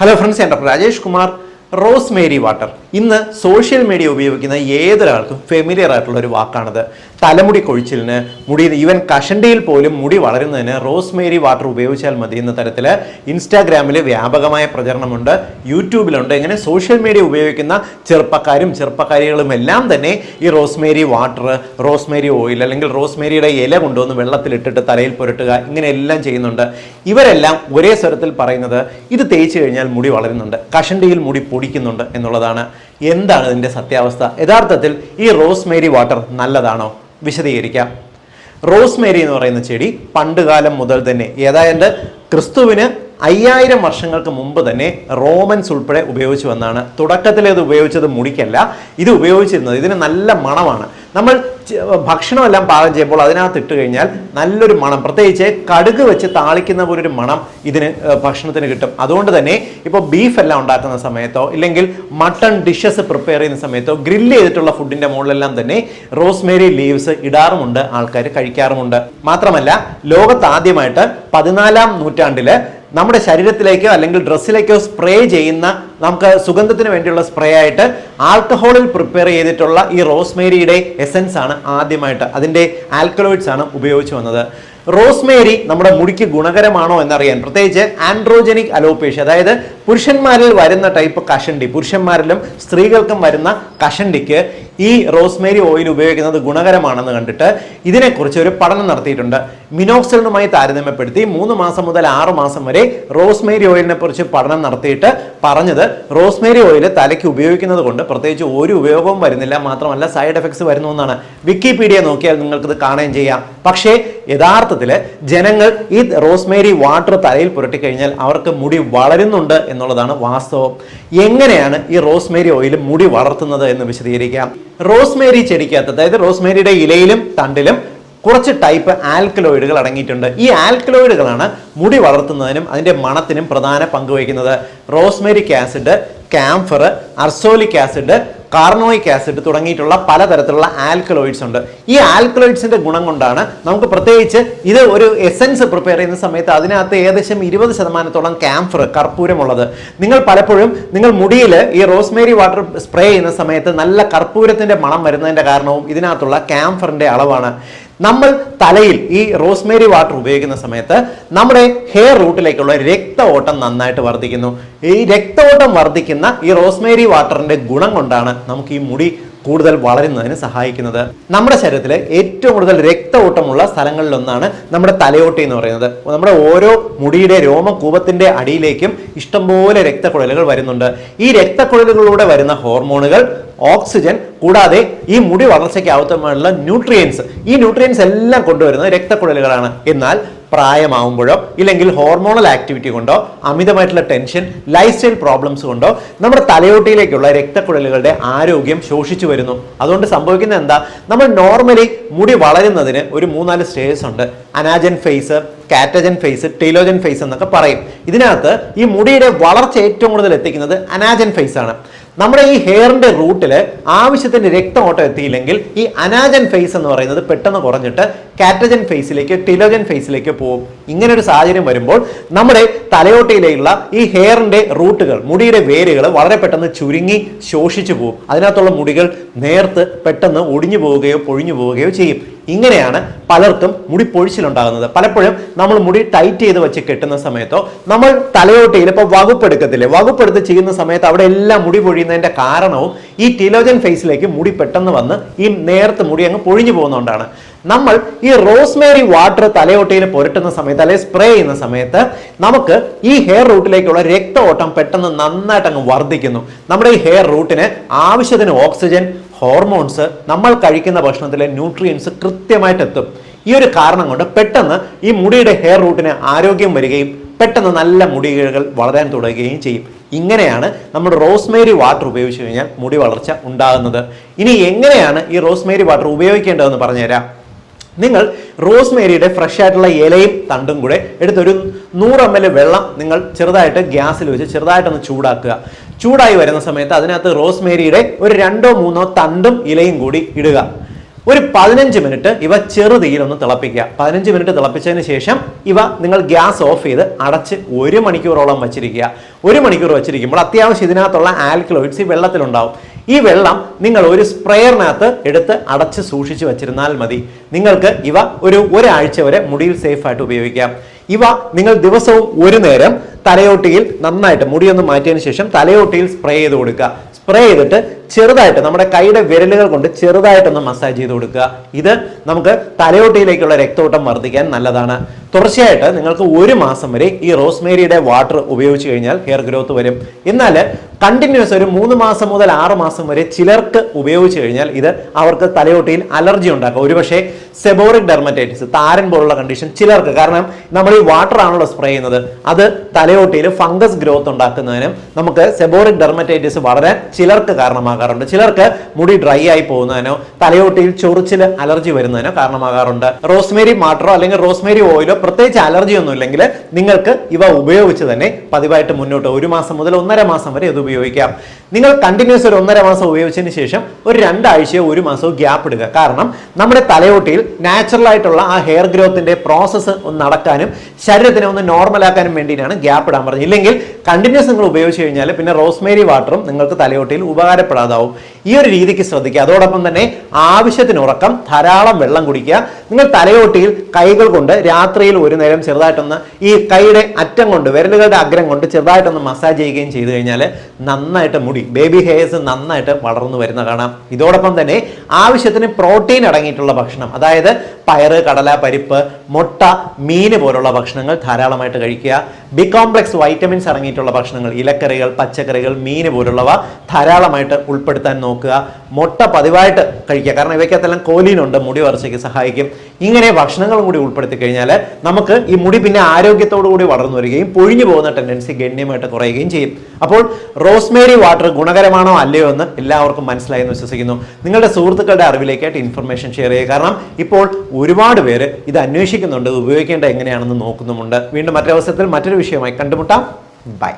Hello friends ഞാൻ Rajesh Kumar Rose Mary Water. ഇന്ന് social media ഉപയോഗിക്കുന്ന ഏതൊരാൾക്കും ഫെമിലിയർ ആയിട്ടുള്ള ഒരു വാക്കാണത്. തലമുടി കൊഴിച്ചിലിന് മുടി ഈവൻ കഷണ്ടിയിൽ പോലും മുടി വളരുന്നതിന് റോസ് മേരി വാട്ടർ ഉപയോഗിച്ചാൽ മതി എന്ന തരത്തിൽ ഇൻസ്റ്റാഗ്രാമിൽ വ്യാപകമായ പ്രചരണമുണ്ട്. യൂട്യൂബിലുണ്ട്. ഇങ്ങനെ സോഷ്യൽ മീഡിയ ഉപയോഗിക്കുന്ന ചെറുപ്പക്കാരും ചെറുപ്പക്കാരികളും എല്ലാം തന്നെ ഈ rose Mary water rosemary oil അല്ലെങ്കിൽ റോസ് മേരിയുടെ ഇല കൊണ്ടുവന്ന് വെള്ളത്തിലിട്ടിട്ട് തലയിൽ പുരട്ടുക ഇങ്ങനെയെല്ലാം ചെയ്യുന്നുണ്ട്. ഇവരെല്ലാം ഒരേ സ്വരത്തിൽ പറയുന്നത് ഇത് തേച്ച് കഴിഞ്ഞാൽ മുടി വളരുന്നുണ്ട്. കഷണ്ടിയിൽ മുടി പൊടിക്കുന്നുണ്ട് എന്നുള്ളതാണ്. എന്താണ് ഇതിന്റെ സത്യാവസ്ഥ? യഥാർത്ഥത്തിൽ ഈ റോസ്മേരി വാട്ടർ നല്ലതാണോ? വിശദീകരിക്കാം. റോസ്മേരി എന്ന് പറയുന്ന ചെടി പണ്ടുകാലം മുതൽ തന്നെ ഏതാണ്ട് ക്രിസ്തുവിന് അയ്യായിരം വർഷങ്ങൾക്ക് മുമ്പ് തന്നെ റോമൻസ് ഉൾപ്പെടെ ഉപയോഗിച്ചു വന്നാണ്. തുടക്കത്തിൽ ഇത് ഉപയോഗിച്ചത് മുടിക്കല്ല ഇത് ഉപയോഗിച്ചിരുന്നത് ഇതിന് നല്ല മണമാണ്. നമ്മൾ ഭക്ഷണമെല്ലാം പാകം ചെയ്യുമ്പോൾ അതിനകത്ത് ഇട്ട് കഴിഞ്ഞാൽ നല്ലൊരു മണം. പ്രത്യേകിച്ച് കടുക് വെച്ച് താളിക്കുന്ന ഒരു മണം ഇതിന് ഭക്ഷണത്തിന് കിട്ടും. അതുകൊണ്ട് തന്നെ ഇപ്പോൾ ബീഫ് എല്ലാം ഉണ്ടാക്കുന്ന സമയത്തോ ഇല്ലെങ്കിൽ മട്ടൺ ഡിഷസ് പ്രിപ്പയർ ചെയ്യുന്ന സമയത്തോ ഗ്രില്ല് ചെയ്തിട്ടുള്ള ഫുഡിന്റെ മുകളിലെല്ലാം തന്നെ റോസ്മേരി ലീവ്സ് ഇടാറുമുണ്ട് ആൾക്കാർ കഴിക്കാറുമുണ്ട്. മാത്രമല്ല ലോകത്ത് ആദ്യമായിട്ട് പതിനാലാം നൂറ്റാണ്ടിൽ നമ്മുടെ ശരീരത്തിലേക്കോ അല്ലെങ്കിൽ ഡ്രസ്സിലേക്കോ സ്പ്രേ ചെയ്യുന്ന നമുക്ക് സുഗന്ധത്തിന് വേണ്ടിയുള്ള സ്പ്രേ ആയിട്ട് ആൽക്കഹോളിൽ പ്രിപ്പയർ ചെയ്തിട്ടുള്ള ഈ റോസ്മേരിയുടെ എസൻസ് ആണ് ആദ്യമായിട്ട്. അതിന്റെ ആൽക്കലോയിഡ്സ് ആണ് ഉപയോഗിച്ചു വന്നത്. റോസ്മേരി നമ്മുടെ മുടിക്ക് ഗുണകരമാണോ എന്നറിയാൻ പ്രത്യേകിച്ച് ആൻഡ്രോജനിക് അലോപേഷ്യ അതായത് പുരുഷന്മാരിൽ വരുന്ന ടൈപ്പ് കഷണ്ടി പുരുഷന്മാരിലും സ്ത്രീകൾക്കും വരുന്ന കഷണ്ടിക്ക് ഈ റോസ്മേരി ഓയിൽ ഉപയോഗിക്കുന്നത് ഗുണകരമാണെന്ന് കണ്ടിട്ട് ഇതിനെക്കുറിച്ച് ഒരു പഠനം നടത്തിയിട്ടുണ്ട്. മിനോക്സിലിനുമായി താരതമ്യപ്പെടുത്തി മൂന്ന് മാസം മുതൽ ആറ് മാസം വരെ റോസ്മേരി ഓയിലിനെ കുറിച്ച് പഠനം നടത്തിയിട്ട് പറഞ്ഞത് റോസ്മേരി ഓയിൽ തലയ്ക്ക് ഉപയോഗിക്കുന്നത് കൊണ്ട് പ്രത്യേകിച്ച് ഒരു ഉപയോഗവും വരുന്നില്ല മാത്രമല്ല സൈഡ് എഫക്ട്സ് വരുന്നു എന്നാണ്. വിക്കിപീഡിയ നോക്കിയാൽ നിങ്ങൾക്കിത് കാണുകയും ചെയ്യാം. പക്ഷേ യഥാർത്ഥത്തിൽ ജനങ്ങൾ ഈ റോസ്മേരി വാട്ടർ തലയിൽ പുരട്ടി കഴിഞ്ഞാൽ അവർക്ക് മുടി വളരുന്നുണ്ട് എന്നുള്ളതാണ് വാസ്തവം. എങ്ങനെയാണ് ഈ റോസ്മേരി ഓയിൽ മുടി വളർത്തുന്നത് എന്ന് വിശദീകരിക്കാം. റോസ്മേരി ചെടിക്കകത്ത് അതായത് റോസ്മേരിയുടെ ഇലയിലും തണ്ടിലും കുറച്ച് ടൈപ്പ് ആൽക്കലോയിഡുകൾ അടങ്ങിയിട്ടുണ്ട്. ഈ ആൽക്കലോയിഡുകളാണ് മുടി വളർത്തുന്നതിനും അതിന്റെ മണത്തിനും പ്രധാന പങ്ക് വഹിക്കുന്നത്. റോസ്മേരിക് acid camphor ursolic acid carnosic acid തുടങ്ങിയിട്ടുള്ള പലതരത്തിലുള്ള ആൽക്കലോയിഡ്സ് ഉണ്ട്. ഈ ആൽക്കലോയിഡ്സിന്റെ ഗുണം കൊണ്ടാണ് നമുക്ക് പ്രത്യേകിച്ച് ഇത് ഒരു എസൻസ് പ്രിപ്പയർ ചെയ്യുന്ന സമയത്ത് അതിനകത്ത് ഏകദേശം ഇരുപത് ശതമാനത്തോളം ക്യാംഫർ കർപ്പൂരമുള്ളത്. നിങ്ങൾ പലപ്പോഴും നിങ്ങൾ മുടിയിൽ ഈ റോസ്മേരി വാട്ടർ സ്പ്രേ ചെയ്യുന്ന സമയത്ത് നല്ല കർപ്പൂരത്തിന്റെ മണം വരുന്നതിന്റെ കാരണവും ഇതിനകത്തുള്ള ക്യാംഫറിന്റെ അളവാണ്. നമ്മൾ തലയിൽ ഈ റോസ്മേരി വാട്ടർ ഉപയോഗിക്കുന്ന സമയത്ത് നമ്മുടെ ഹെയർ റൂട്ടിലേക്കുള്ള രക്ത ഓട്ടം നന്നായിട്ട് വർദ്ധിക്കുന്നു. ഈ രക്ത ഓട്ടം വർദ്ധിക്കുന്ന ഈ റോസ്മേരി വാട്ടറിന്റെ ഗുണം കൊണ്ടാണ് നമുക്ക് ഈ മുടി കൂടുതൽ വളരുന്നതിന് സഹായിക്കുന്നത്. നമ്മുടെ ശരീരത്തിലെ ഏറ്റവും കൂടുതൽ രക്ത ഓട്ടമുള്ള സ്ഥലങ്ങളിലൊന്നാണ് നമ്മുടെ തലയോട്ടി എന്ന് പറയുന്നത്. നമ്മുടെ ഓരോ മുടിയുടെ രോമകൂപത്തിന്റെ അടിയിലേക്കും ഇഷ്ടംപോലെ രക്തക്കുഴലുകൾ വരുന്നുണ്ട്. ഈ രക്തക്കുഴലുകളിലൂടെ വരുന്ന ഹോർമോണുകൾ ഓക്സിജൻ കൂടാതെ ഈ മുടി വളർച്ചയ്ക്ക് ആവശ്യമായുള്ള ന്യൂട്രിയൻസ്. ഈ ന്യൂട്രിയൻസ് എല്ലാം കൊണ്ടുവരുന്നത് രക്തക്കുഴലുകളാണ്. എന്നാൽ പ്രായമാവുമ്പോഴോ ഇല്ലെങ്കിൽ ഹോർമോണൽ ആക്ടിവിറ്റി കൊണ്ടോ അമിതമായിട്ടുള്ള ടെൻഷൻ ലൈഫ് സ്റ്റൈൽ പ്രോബ്ലംസ് കൊണ്ടോ നമ്മുടെ തലയോട്ടിയിലേക്കുള്ള രക്തക്കുഴലുകളുടെ ആരോഗ്യം ശോഷിച്ചു വരുന്നു. അതുകൊണ്ട് സംഭവിക്കുന്നത് എന്താ? നമ്മൾ നോർമലി മുടി വളരുന്നതിന് ഒരു മൂന്നാൽ സ്റ്റേജസ് ഉണ്ട്. Anagen phase catagen phase telogen phase എന്നൊക്കെ പറയും. ഇതിനകത്ത് ഈ മുടിയുടെ വളർച്ച ഏറ്റവും കൂടുതൽ എത്തിക്കുന്നത് അനാജൻ ഫേസ് ആണ്. നമ്മുടെ ഈ ഹെയറിന്റെ റൂട്ടിൽ ആവശ്യത്തിന് രക്തഓട്ടം എത്തിയില്ലെങ്കിൽ ഈ അനാജൻ ഫേസ് എന്ന് പറയുന്നത് പെട്ടെന്ന് കുറഞ്ഞിട്ട് കാറ്റജൻ ഫേസിലേക്ക് ടിലോജൻ ഫേസിലേക്ക് പോകും. ഇങ്ങനെ ഒരു സാഹചര്യം വരുമ്പോൾ നമ്മുടെ തലയോട്ടയിലേക്കുള്ള ഈ ഹെയറിന്റെ റൂട്ടുകൾ മുടിയുടെ വേരുകൾ വളരെ പെട്ടെന്ന് ചുരുങ്ങി ശോഷിച്ചു പോകും. അതിനകത്തുള്ള മുടികൾ നേർത്ത് പെട്ടെന്ന് ഒടിഞ്ഞു പോവുകയോ പൊഴിഞ്ഞു പോവുകയോ ചെയ്യും. ഇങ്ങനെയാണ് പലർക്കും മുടി പൊഴിച്ചിലുണ്ടാകുന്നത്. പലപ്പോഴും നമ്മൾ മുടി ടൈറ്റ് ചെയ്ത് വെച്ച് കെട്ടുന്ന സമയത്തോ നമ്മൾ തലയോട്ടിയിൽ ഇപ്പോൾ വകുപ്പെടുക്കത്തില്ലേ വകുപ്പെടുത്ത് ചെയ്യുന്ന സമയത്ത് അവിടെ എല്ലാം മുടി പൊഴിയുന്നതിന്റെ കാരണവും ഈ ടിലോജൻ ഫേസിലേക്ക് മുടി പെട്ടെന്ന് വന്ന് ഈ നേർത്ത് മുടി അങ്ങ് പൊഴിഞ്ഞു പോകുന്നതുകൊണ്ടാണ്. നമ്മൾ ഈ റോസ്മേരി വാട്ടർ തലയോട്ടിയിൽ പുരട്ടുന്ന സമയത്ത് അല്ലെങ്കിൽ സ്പ്രേ ചെയ്യുന്ന സമയത്ത് നമുക്ക് ഈ ഹെയർ റൂട്ടിലേക്കുള്ള രക്ത ഓട്ടം പെട്ടെന്ന് നന്നായിട്ട് അങ്ങ് വർദ്ധിക്കുന്നു. നമ്മുടെ ഈ ഹെയർ റൂട്ടിന് ആവശ്യത്തിന് ഓക്സിജൻ ഹോർമോൺസ് നമ്മൾ കഴിക്കുന്ന ഭക്ഷണത്തിലെ ന്യൂട്രിയൻസ് കൃത്യമായിട്ട് എത്തും. ഈ ഒരു കാരണം കൊണ്ട് പെട്ടെന്ന് ഈ മുടിയുടെ ഹെയർ റൂട്ടിന് ആരോഗ്യം വരികയും പെട്ടെന്ന് നല്ല മുടികൾ വളരാൻ തുടങ്ങുകയും ചെയ്യും. ഇങ്ങനെയാണ് നമ്മൾ റോസ്മേരി വാട്ടർ ഉപയോഗിച്ച് കഴിഞ്ഞാൽ മുടി വളർച്ച ഉണ്ടാകുന്നത്. ഇനി എങ്ങനെയാണ് ഈ റോസ്മേരി വാട്ടർ ഉപയോഗിക്കേണ്ടതെന്ന് പറഞ്ഞുതരാം. നിങ്ങൾ റോസ്മേരിയുടെ ഫ്രഷ് ആയിട്ടുള്ള ഇലയും തണ്ടും കൂടെ എടുത്തൊരു നൂറ് എം എൽ വെള്ളം നിങ്ങൾ ചെറുതായിട്ട് ഗ്യാസിൽ വെച്ച് ചെറുതായിട്ടൊന്ന് ചൂടാക്കുക. ചൂടായി വരുന്ന സമയത്ത് അതിനകത്ത് റോസ്മേരിയുടെ ഒരു രണ്ടോ മൂന്നോ തണ്ടും ഇലയും കൂടി ഇടുക. ഒരു പതിനഞ്ച് മിനിറ്റ് ഇവ ചെറുതീയിൽ ഒന്ന് തിളപ്പിക്കുക. പതിനഞ്ച് മിനിറ്റ് തിളപ്പിച്ചതിന് ശേഷം ഇവ നിങ്ങൾ ഗ്യാസ് ഓഫ് ചെയ്ത് അടച്ച് ഒരു മണിക്കൂറോളം വച്ചിരിക്കുക. ഒരു മണിക്കൂർ വച്ചിരിക്കുമ്പോൾ അത്യാവശ്യം ഇതിനകത്തുള്ള ആൽക്കലോയിഡ്സ് ഈ വെള്ളത്തിലുണ്ടാവും. ഈ വെള്ളം നിങ്ങൾ ഒരു സ്പ്രെയറിനകത്ത് എടുത്ത് അടച്ച് സൂക്ഷിച്ചു വെച്ചിരുന്നാൽ മതി. നിങ്ങൾക്ക് ഇവ ഒരു ഒരാഴ്ച വരെ മുടിയിൽ സേഫ് ആയിട്ട് ഉപയോഗിക്കാം. ഇവ നിങ്ങൾ ദിവസവും ഒരു നേരം തലയോട്ടിയിൽ നന്നായിട്ട് മുടിയൊന്ന് മാറ്റിയതിന് ശേഷം തലയോട്ടിയിൽ സ്പ്രേ ചെയ്ത് കൊടുക്കുക. സ്പ്രേ ചെയ്തിട്ട് ചെറുതായിട്ട് നമ്മുടെ കൈയുടെ വിരലുകൾ കൊണ്ട് ചെറുതായിട്ടൊന്ന് മസാജ് ചെയ്ത് കൊടുക്കുക. ഇത് നമുക്ക് തലയോട്ടിയിലേക്കുള്ള രക്തോട്ടം വർദ്ധിക്കാൻ നല്ലതാണ്. തുടർച്ചയായിട്ട് നിങ്ങൾക്ക് ഒരു മാസം വരെ ഈ റോസ്മേരിയുടെ വാട്ടർ ഉപയോഗിച്ച് കഴിഞ്ഞാൽ ഹെയർ ഗ്രോത്ത് വരും. എന്നാൽ കണ്ടിന്യൂസ് ഒരു മൂന്ന് മാസം മുതൽ ആറ് മാസം വരെ ചിലർക്ക് ഉപയോഗിച്ച് കഴിഞ്ഞാൽ ഇത് അവർക്ക് തലയോട്ടിയിൽ അലർജി ഉണ്ടാക്കും. ഒരുപക്ഷെ സെബോറിക് ഡെർമറ്റൈറ്റിസ് താരൻ പോലുള്ള കണ്ടീഷൻ ചിലർക്ക്. കാരണം നമ്മൾ ഈ വാട്ടർ ആണല്ലോ സ്പ്രേ ചെയ്യുന്നത്. അത് തലയോട്ടിയിൽ ഫംഗസ് ഗ്രോത്ത് ഉണ്ടാക്കുന്നതിനും നമുക്ക് സെബോറിക് ഡെർമറ്റൈറ്റിസ് വളരാൻ ചിലർക്ക് കാരണമാകാറുണ്ട്. ചിലർക്ക് മുടി ഡ്രൈ ആയി പോകുന്നതിനോ തലയോട്ടിയിൽ ചൊറിച്ചിൽ അലർജി വരുന്നതിനോ കാരണമാകാറുണ്ട്. റോസ്മേരി വാട്ടറോ അല്ലെങ്കിൽ റോസ്മേരി ഓയിലോ പ്രത്യേകിച്ച് അലർജി ഒന്നും ഇല്ലെങ്കിൽ നിങ്ങൾക്ക് ഇവ ഉപയോഗിച്ച് തന്നെ പതിവായിട്ട് മുന്നോട്ട് ഒരു മാസം മുതൽ ഒന്നര മാസം വരെ ഇത് ഉപയോഗിക്കാം. നിങ്ങൾ കണ്ടിന്യൂസ് ഒരു ഒന്നര മാസം ഉപയോഗിച്ചതിന് ശേഷം ഒരു രണ്ടാഴ്ചയോ ഒരു മാസമോ ഗ്യാപ്പ് ഇടുക. കാരണം നമ്മുടെ തലയോട്ടിയിൽ നാച്ചുറൽ ആയിട്ടുള്ള ആ ഹെയർ ഗ്രോത്തിന്റെ പ്രോസസ്സ് ഒന്ന് നടക്കാനും ശരീരത്തിനെ ഒന്ന് നോർമൽ ആക്കാനും വേണ്ടിയിട്ടാണ് ഗ്യാപ്പ് ഇടാൻ പറഞ്ഞത്. ഇല്ലെങ്കിൽ കണ്ടിന്യൂസ് നിങ്ങൾ ഉപയോഗിച്ച് കഴിഞ്ഞാൽ പിന്നെ റോസ്മേരി വാട്ടറും നിങ്ങൾക്ക് തലയോട്ടിയിൽ ഉപകാരപ്പെടാതാവും. ഈ ഒരു രീതിക്ക് ശ്രദ്ധിക്കുക. അതോടൊപ്പം തന്നെ ആവശ്യത്തിന് ഉറക്കം ധാരാളം വെള്ളം കുടിക്കുക. നിങ്ങൾ തലയോട്ടിയിൽ കൈകൾ കൊണ്ട് രാത്രിയിൽ ഒരു നേരം ചെറുതായിട്ടൊന്ന് ഈ കൈയുടെ അറ്റം കൊണ്ട് വിരലുകളുടെ അഗ്രം കൊണ്ട് ചെറുതായിട്ടൊന്ന് മസാജ് ചെയ്യുകയും ചെയ്തു കഴിഞ്ഞാൽ നന്നായിട്ട് മുടി ബേബി ഹെയർസ് നന്നായിട്ട് വളർന്നു വരുന്ന കാണാം. ഇതോടൊപ്പം തന്നെ ആവശ്യത്തിന് പ്രോട്ടീൻ അടങ്ങിയിട്ടുള്ള ഭക്ഷണം അതായത് പയർ കടല പരിപ്പ് മുട്ട മീൻ പോലുള്ള ഭക്ഷണങ്ങൾ ധാരാളമായിട്ട് കഴിക്കുക. ബി കോംപ്ലക്സ് വൈറ്റമിൻസ് അടങ്ങിയിട്ടുള്ള ഭക്ഷണങ്ങൾ ഇലക്കറികൾ പച്ചക്കറികൾ മീൻ പോലുള്ളവ ധാരാളമായിട്ട് ഉൾപ്പെടുത്താൻ നോക്കുക മുട്ട പതിവായിട്ട് കഴിക്കുക. കാരണം ഇവയ്ക്കകത്തെല്ലാം കോലീനുണ്ട്. മുടി വളർച്ചയ്ക്ക് സഹായിക്കും. ഇങ്ങനെ ഭക്ഷണങ്ങളും കൂടി ഉൾപ്പെടുത്തി കഴിഞ്ഞാൽ നമുക്ക് ഈ മുടി പിന്നെ ആരോഗ്യത്തോടു കൂടി വളർന്നു വരികയും പൊഴിഞ്ഞു പോകുന്ന ടെൻഡൻസി ഗണ്യമായിട്ട് കുറയുകയും ചെയ്യും. അപ്പോൾ റോസ്മേരി വാട്ടർ ഗുണകരമാണോ അല്ലയോ എന്ന് എല്ലാവർക്കും മനസ്സിലായി എന്ന് വിശ്വസിക്കുന്നു. നിങ്ങളുടെ സുഹൃത്തുക്കളുടെ അറിവിലേക്കായിട്ട് ഇൻഫർമേഷൻ ഷെയർ ചെയ്യുക. കാരണം ഇപ്പോൾ ഒരുപാട് പേര് ഇത് അന്വേഷിക്കുന്നുണ്ട്. ഉപയോഗിക്കേണ്ട എങ്ങനെയാണെന്ന് നോക്കുന്നുമുണ്ട്. വീണ്ടും മറ്റൊരവസരത്തിൽ മറ്റൊരു വിഷയമായി കണ്ടുമുട്ടാം. ബൈ